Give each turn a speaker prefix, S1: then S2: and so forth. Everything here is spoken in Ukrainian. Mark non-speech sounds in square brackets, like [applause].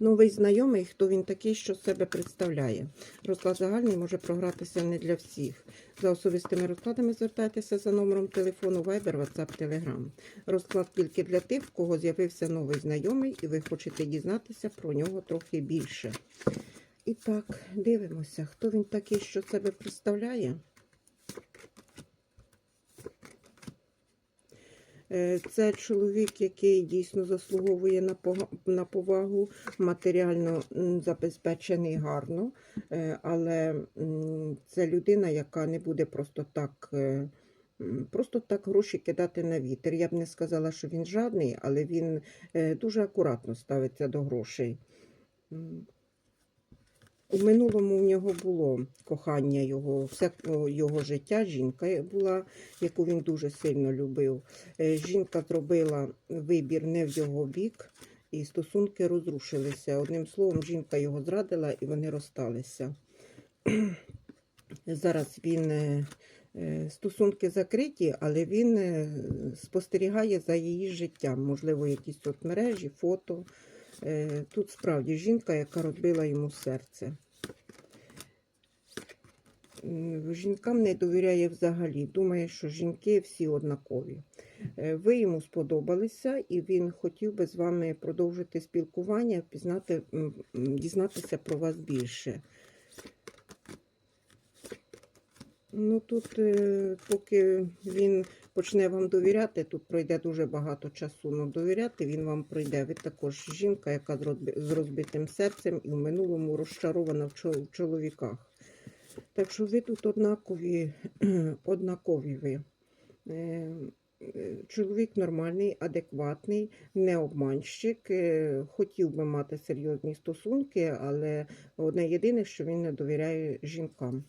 S1: Новий знайомий, хто він такий, що себе представляє. Розклад загальний може програтися не для всіх. За особистими розкладами звертайтеся за номером телефону Viber, WhatsApp, Telegram. Розклад тільки для тих, в кого з'явився новий знайомий, і ви хочете дізнатися про нього трохи більше. І так, дивимося, хто він такий, що себе представляє. Це чоловік, який дійсно заслуговує на повагу, матеріально забезпечений гарно, е, але це людина, яка не буде просто так. е, Просто так гроші кидати на вітер. Я б не сказала, що він жадний, але він е, дуже акуратно ставиться до грошей. У минулому в нього було кохання його, все його життя. Жінка була, яку він дуже сильно любив. Е, Жінка зробила вибір не в його бік, і стосунки розрушилися. Одним словом, жінка його зрадила і вони розсталися. [clears throat] Зараз він е, е, стосунки закриті, але він спостерігає за її життям. Можливо, якісь соцмережі, фото. Е, Тут справді жінка, яка робила йому серце. Жінкам не довіряє взагалі. Думає, що жінки всі однакові. Е, Ви йому сподобалися, і він хотів би з вами продовжити спілкування, пізнати, дізнатися про вас більше. Ну тут, е, поки він почне вам довіряти, тут пройде дуже багато часу. Ну, довіряти він вам пройде. Ви також жінка, яка з розбитим серцем і в минулому розчарована в чоловіках. Так що ви тут однакові, [clears throat] однакові ви. Е, е, Чоловік нормальний, адекватний, не обманщик. Хотів би мати серйозні стосунки, але одне єдине, що він не довіряє жінкам.